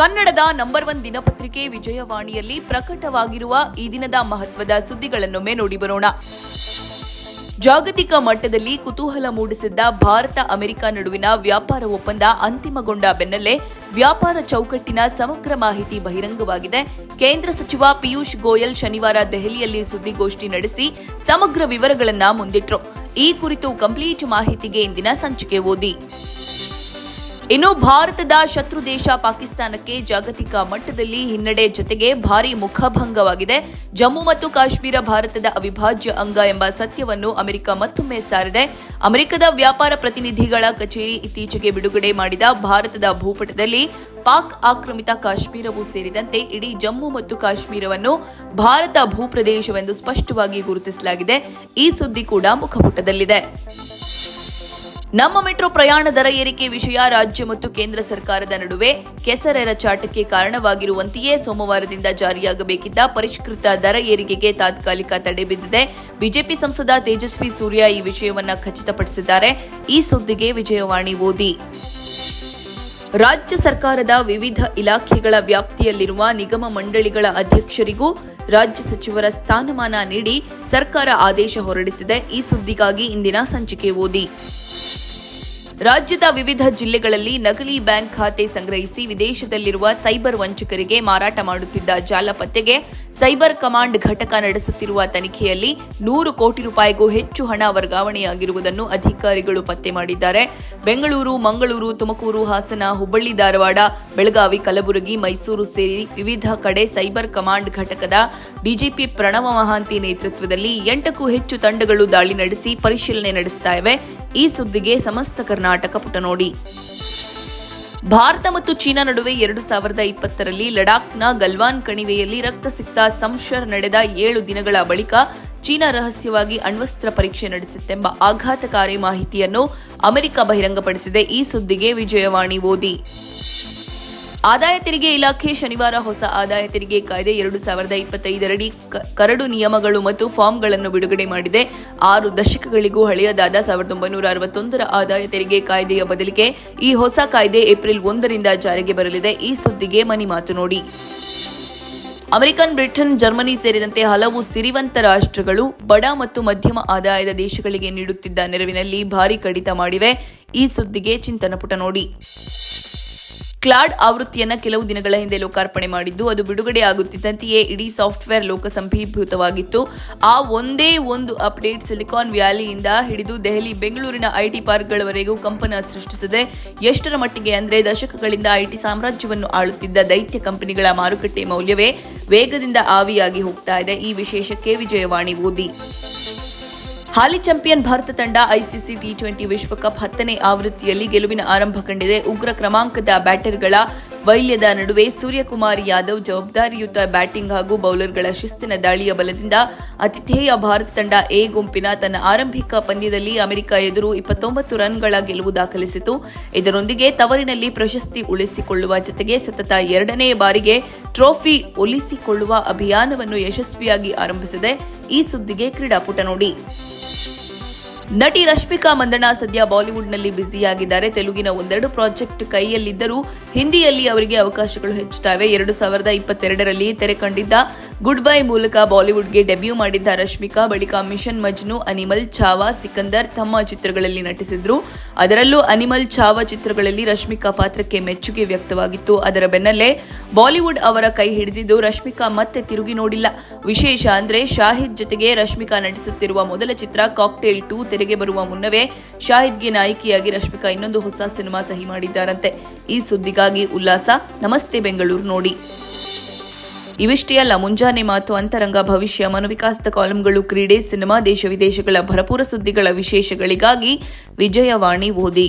ಕನ್ನಡದ number one ದಿನಪತ್ರಿಕೆ ವಿಜಯವಾಣಿಯಲ್ಲಿ ಪ್ರಕಟವಾಗಿರುವ ಈ ದಿನದ ಮಹತ್ವದ ಸುದ್ದಿಗಳನ್ನೊಮ್ಮೆ ನೋಡಿ ಬರೋಣ. ಜಾಗತಿಕ ಮಟ್ಟದಲ್ಲಿ ಕುತೂಹಲ ಮೂಡಿಸಿದ್ದ ಭಾರತ ಅಮೆರಿಕ ನಡುವಿನ ವ್ಯಾಪಾರ ಒಪ್ಪಂದ ಅಂತಿಮಗೊಂಡ ಬೆನ್ನಲ್ಲೇ ವ್ಯಾಪಾರ ಚೌಕಟ್ಟಿನ ಸಮಗ್ರ ಮಾಹಿತಿ ಬಹಿರಂಗವಾಗಿದೆ. ಕೇಂದ್ರ ಸಚಿವ ಪಿಯೂಷ್ ಗೋಯಲ್ ಶನಿವಾರ ದೆಹಲಿಯಲ್ಲಿ ಸುದ್ದಿಗೋಷ್ಠಿ ನಡೆಸಿ ಸಮಗ್ರ ವಿವರಗಳನ್ನು ಮುಂದಿಟ್ರು. ಈ ಕುರಿತು ಕಂಪ್ಲೀಟ್ ಮಾಹಿತಿಗೆ ಇಂದಿನ ಸಂಚಿಕೆ ಓದಿ. ಇನ್ನು ಭಾರತದ ಶತ್ರು ದೇಶ ಪಾಕಿಸ್ತಾನಕ್ಕೆ ಜಾಗತಿಕ ಮಟ್ಟದಲ್ಲಿ ಹಿನ್ನಡೆ ಜೊತೆಗೆ ಭಾರಿ ಮುಖಭಂಗವಾಗಿದೆ. ಜಮ್ಮು ಮತ್ತು ಕಾಶ್ಮೀರ ಭಾರತದ ಅವಿಭಾಜ್ಯ ಅಂಗ ಎಂಬ ಸತ್ಯವನ್ನು ಅಮೆರಿಕ ಮತ್ತೊಮ್ಮೆ ಸಾರಿದೆ. ಅಮೆರಿಕದ ವ್ಯಾಪಾರ ಪ್ರತಿನಿಧಿಗಳ ಕಚೇರಿ ಇತ್ತೀಚೆಗೆ ಬಿಡುಗಡೆ ಮಾಡಿದ ಭಾರತದ ಭೂಪಟದಲ್ಲಿ ಪಾಕ್ ಆಕ್ರಮಿತ ಕಾಶ್ಮೀರವೂ ಸೇರಿದಂತೆ ಇಡೀ ಜಮ್ಮು ಮತ್ತು ಕಾಶ್ಮೀರವನ್ನು ಭಾರತ ಭೂಪ್ರದೇಶವೆಂದು ಸ್ಪಷ್ಟವಾಗಿ ಗುರುತಿಸಲಾಗಿದೆ. ಈ ಸುದ್ದಿ ಕೂಡ ಮುಖಪುಟದಲ್ಲಿದೆ. ನಮ್ಮ ಮೆಟ್ರೋ ಪ್ರಯಾಣ ದರ ಏರಿಕೆ ವಿಷಯ ರಾಜ್ಯ ಮತ್ತು ಕೇಂದ್ರ ಸರ್ಕಾರದ ನಡುವೆ ಕೆಸರೆರ ಚಾಟಕ್ಕೆ ಕಾರಣವಾಗಿರುವಂತೆಯೇ ಸೋಮವಾರದಿಂದ ಜಾರಿಯಾಗಬೇಕಿದ್ದ ಪರಿಷ್ಕೃತ ದರ ಏರಿಕೆಗೆ ತಾತ್ಕಾಲಿಕ ತಡೆ ಬಿದ್ದಿದೆ. ಬಿಜೆಪಿ ಸಂಸದ ತೇಜಸ್ವಿ ಸೂರ್ಯ ಈ ವಿಷಯವನ್ನು ಖಚಿತಪಡಿಸಿದ್ದಾರೆ. ಈ ಸುದ್ದಿಗೆ ವಿಜಯವಾಣಿ ಓದಿ. ರಾಜ್ಯ ಸರ್ಕಾರದ ವಿವಿಧ ಇಲಾಖೆಗಳ ವ್ಯಾಪ್ತಿಯಲ್ಲಿರುವ ನಿಗಮ ಮಂಡಳಿಗಳ ಅಧ್ಯಕ್ಷರಿಗೂ ರಾಜ್ಯ ಸಚಿವರ ಸ್ಥಾನಮಾನ ನೀಡಿ ಸರ್ಕಾರ ಆದೇಶ ಹೊರಡಿಸಿದೆ. ಈ ಸುದ್ದಿಗಾಗಿ ಇಂದಿನ ಸಂಚಿಕೆ ಓದಿ. ರಾಜ್ಯದ ವಿವಿಧ ಜಿಲ್ಲೆಗಳಲ್ಲಿ ನಕಲಿ ಬ್ಯಾಂಕ್ ಖಾತೆ ಸಂಗ್ರಹಿಸಿ ವಿದೇಶದಲ್ಲಿರುವ ಸೈಬರ್ ವಂಚಕರಿಗೆ ಮಾರಾಟ ಮಾಡುತ್ತಿದ್ದ ಜಾಲ ಪತ್ತೆಗೆ ಸೈಬರ್ ಕಮಾಂಡ್ ಘಟಕ ನಡೆಸುತ್ತಿರುವ ತನಿಖೆಯಲ್ಲಿ ನೂರು ಕೋಟಿ ರೂಪಾಯಿಗೂ ಹೆಚ್ಚು ಹಣ ವರ್ಗಾವಣೆಯಾಗಿರುವುದನ್ನು ಅಧಿಕಾರಿಗಳು ಪತ್ತೆ ಮಾಡಿದ್ದಾರೆ. ಬೆಂಗಳೂರು, ಮಂಗಳೂರು, ತುಮಕೂರು, ಹಾಸನ, ಹುಬ್ಬಳ್ಳಿ, ಧಾರವಾಡ, ಬೆಳಗಾವಿ, ಕಲಬುರಗಿ, ಮೈಸೂರು ಸೇರಿ ವಿವಿಧ ಕಡೆ ಸೈಬರ್ ಕಮಾಂಡ್ ಘಟಕದ ಡಿಜಿಪಿ ಪ್ರಣವ ಮಹಾಂತಿ ನೇತೃತ್ವದಲ್ಲಿ ಎಂಟಕ್ಕೂ ಹೆಚ್ಚು ತಂಡಗಳು ದಾಳಿ ನಡೆಸಿ ಪರಿಶೀಲನೆ ನಡೆಸ್ತಾ ಇವೆ. ಈ ಸುದ್ದಿಗೆ ಸಮಸ್ತ ಕರ್ನಾಟಕ ಪುಟ ನೋಡಿ. ಭಾರತ ಮತ್ತು ಚೀನಾ ನಡುವೆ ಎರಡು ಸಾವಿರದ ಇಪ್ಪತ್ತರಲ್ಲಿ ಲಡಾಖ್ನ ಗಲ್ವಾನ್ ಕಣಿವೆಯಲ್ಲಿ ರಕ್ತಸಿಕ್ತ ಸಂಶರ್ ನಡೆದ ಏಳು ದಿನಗಳ ಬಳಿಕ ಚೀನಾ ರಹಸ್ಯವಾಗಿ ಅಣ್ವಸ್ತ್ರ ಪರೀಕ್ಷೆ ನಡೆಸಿತ್ತೆಂಬ ಆಘಾತಕಾರಿ ಮಾಹಿತಿಯನ್ನು ಅಮೆರಿಕ ಬಹಿರಂಗಪಡಿಸಿದೆ. ಈ ಸುದ್ದಿಗೆ ವಿಜಯವಾಣಿ ಓದಿ. ಆದಾಯ ತೆರಿಗೆ ಇಲಾಖೆ ಶನಿವಾರ ಹೊಸ ಆದಾಯ ತೆರಿಗೆ ಕಾಯ್ದೆ ಎರಡು ಸಾವಿರದ ಇಪ್ಪತ್ತೈದರಡಿ ಕರಡು ನಿಯಮಗಳು ಮತ್ತು ಫಾರ್ಮ್ಗಳನ್ನು ಬಿಡುಗಡೆ ಮಾಡಿದೆ. ಆರು ದಶಕಗಳಿಗೂ ಹಳೆಯದಾದ ಸಾವಿರದ ಒಂಬೈನೂರ ಅರವತ್ತೊಂದರ ಆದಾಯ ತೆರಿಗೆ ಕಾಯ್ದೆಯ ಬದಲಿಗೆ ಈ ಹೊಸ ಕಾಯ್ದೆ ಏಪ್ರಿಲ್ ಒಂದರಿಂದ ಜಾರಿಗೆ ಬರಲಿದೆ. ಈ ಸುದ್ದಿಗೆ ಮನಿ ಮಾತು ನೋಡಿ. ಅಮೆರಿಕನ್, ಬ್ರಿಟನ್, ಜರ್ಮನಿ ಸೇರಿದಂತೆ ಹಲವು ಸಿರಿವಂತ ರಾಷ್ಟ್ರಗಳು ಬಡ ಮತ್ತು ಮಧ್ಯಮ ಆದಾಯದ ದೇಶಗಳಿಗೆ ನೀಡುತ್ತಿದ್ದ ನೆರವಿನಲ್ಲಿ ಭಾರಿ ಕಡಿತ ಮಾಡಿವೆ. ಈ ಸುದ್ದಿಗೆ ಚಿಂತನ ಪುಟ ನೋಡಿ. ಕ್ಲಾಡ್ ಆವೃತ್ತಿಯನ್ನು ಕೆಲವು ದಿನಗಳ ಹಿಂದೆ ಲೋಕಾರ್ಪಣೆ ಮಾಡಿದ್ದು, ಅದು ಬಿಡುಗಡೆ ಆಗುತ್ತಿದ್ದಂತೆಯೇ ಇಡೀ ಸಾಫ್ಟ್ವೇರ್ ಲೋಕಸಂಭೀಭೂತವಾಗಿತ್ತು ಆ ಒಂದೇ ಒಂದು ಅಪ್ಡೇಟ್ ಸಿಲಿಕಾನ್ ವ್ಯಾಲಿಯಿಂದ ಹಿಡಿದು ದೆಹಲಿ, ಬೆಂಗಳೂರಿನ ಐಟಿ ಪಾರ್ಕ್ಗಳವರೆಗೂ ಕಂಪನ ಸೃಷ್ಟಿಸಿದೆ, ಎಷ್ಟರ ಮಟ್ಟಿಗೆ ಅಂದ್ರೆ ದಶಕಗಳಿಂದ ಐಟಿ ಸಾಮ್ರಾಜ್ಯವನ್ನು ಆಳುತ್ತಿದ್ದ ದೈತ್ಯ ಕಂಪನಿಗಳ ಮಾರುಕಟ್ಟೆ ಮೌಲ್ಯವೇ ವೇಗದಿಂದ ಆವಿಯಾಗಿ ಹೋಗ್ತಾ ಇದೆ. ಈ ವಿಶೇಷಕ್ಕೆ ವಿಜಯವಾಣಿ ಓದಿ. ಹಾಲಿ ಚಾಂಪಿಯನ್ ಭಾರತ ತಂಡ ಐಸಿಸಿ ಟಿ ಟ್ವೆಂಟಿ ವಿಶ್ವಕಪ್ ಹತ್ತನೇ ಆವೃತ್ತಿಯಲ್ಲಿ ಗೆಲುವಿನ ಆರಂಭ ಕಂಡಿದೆ. ಉಗ್ರ ಕ್ರಮಾಂಕದ ಬ್ಯಾಟರ್ಗಳ ವೈಲ್ಯದ ನಡುವೆ ಸೂರ್ಯಕುಮಾರ್ ಯಾದವ್ ಜವಾಬ್ದಾರಿಯುತ ಬ್ಯಾಟಿಂಗ್ ಹಾಗೂ ಬೌಲರ್ಗಳ ಶಿಸ್ತಿನ ದಾಳಿಯ ಬಲದಿಂದ ಅತಿಥೇಯ ಭಾರತ ತಂಡ ಎ ಗುಂಪಿನ ತನ್ನ ಆರಂಭಿಕ ಪಂದ್ಯದಲ್ಲಿ ಅಮೆರಿಕ ಎದುರು ಇಪ್ಪತ್ತೊಂಬತ್ತು ರನ್ಗಳ ಗೆಲುವು ದಾಖಲಿಸಿತು. ಇದರೊಂದಿಗೆ ತವರಿನಲ್ಲಿ ಪ್ರಶಸ್ತಿ ಉಳಿಸಿಕೊಳ್ಳುವ ಜೊತೆಗೆ ಸತತ ಎರಡನೇ ಬಾರಿಗೆ ಟ್ರೋಫಿ ಒಲಿಸಿಕೊಳ್ಳುವ ಅಭಿಯಾನವನ್ನು ಯಶಸ್ವಿಯಾಗಿ ಆರಂಭಿಸಿದೆ. ಈ ಸುದ್ದಿಗೆ ಕ್ರೀಡಾಪುಟ ನೋಡಿ. ನಟಿ ರಶ್ಮಿಕಾ ಮಂದಣ್ಣ ಸದ್ಯ ಬಾಲಿವುಡ್ನಲ್ಲಿ ಬ್ಯುಸಿಯಾಗಿದ್ದಾರೆ. ತೆಲುಗಿನ ಒಂದೆರಡು ಪ್ರಾಜೆಕ್ಟ್ ಕೈಯಲ್ಲಿದ್ದರೂ ಹಿಂದಿಯಲ್ಲಿ ಅವರಿಗೆ ಅವಕಾಶಗಳು ಹೆಚ್ಚುತ್ತವೆ. ಎರಡು ಸಾವಿರದ ಇಪ್ಪತ್ತೆರಡರಲ್ಲಿ ತೆರೆ ಕಂಡಿದ್ದ ಗುಡ್ ಬೈ ಮೂಲಕ ಬಾಲಿವುಡ್ಗೆ ಡೆಬ್ಯೂ ಮಾಡಿದ್ದ ರಶ್ಮಿಕಾ, ಬಳಿಕ ಮಿಷನ್ ಮಜ್ನು, ಅನಿಮಲ್ ಛಾವಾ, ಸಿಕಂದರ್ ತಮ್ಮ ಚಿತ್ರಗಳಲ್ಲಿ ನಟಿಸಿದ್ರು. ಅದರಲ್ಲೂ ಅನಿಮಲ್ ಛಾವಾ ಚಿತ್ರಗಳಲ್ಲಿ ರಶ್ಮಿಕಾ ಪಾತ್ರಕ್ಕೆ ಮೆಚ್ಚುಗೆ ವ್ಯಕ್ತವಾಗಿತ್ತು. ಅದರ ಬೆನ್ನಲ್ಲೇ ಬಾಲಿವುಡ್ ಅವರ ಕೈ ಹಿಡಿದಿದ್ದು ರಶ್ಮಿಕಾ ಮತ್ತೆ ತಿರುಗಿ ನೋಡಿಲ್ಲ. ವಿಶೇಷ ಅಂದ್ರೆ ಶಾಹಿದ್ ಜೊತೆಗೆ ರಶ್ಮಿಕಾ ನಟಿಸುತ್ತಿರುವ ಮೊದಲ ಚಿತ್ರ ಕಾಕ್ಟೇಲ್ ಟೂ ತೆರೆಗೆ ಬರುವ ಮುನ್ನವೇ ಶಾಹಿದ್ಗೆ ನಾಯಕಿಯಾಗಿ ರಶ್ಮಿಕಾ ಇನ್ನೊಂದು ಹೊಸ ಸಿನಿಮಾ ಸಹಿ ಮಾಡಿದ್ದಾರಂತೆ. ಈ ಸುದ್ದಿಗಾಗಿ ಉಲ್ಲಾಸ. ನಮಸ್ತೆ ಬೆಂಗಳೂರು ನೋಡಿ. ಇವಿಷ್ಟೇ ಅಲ್ಲ, ಮುಂಜಾನೆ ಮಾತು ಅಂತರಂಗ ಭವಿಷ್ಯ. ಮನೋವಿಕಾಸದ ಕಾಲಂಗಳು, ಕ್ರೀಡೆ, ಸಿನಿಮಾ, ದೇಶ ವಿದೇಶಗಳ ಭರಪೂರ ಸುದ್ದಿಗಳ ವಿಶೇಷಗಳಿಗಾಗಿ ವಿಜಯವಾಣಿ ಓದಿ.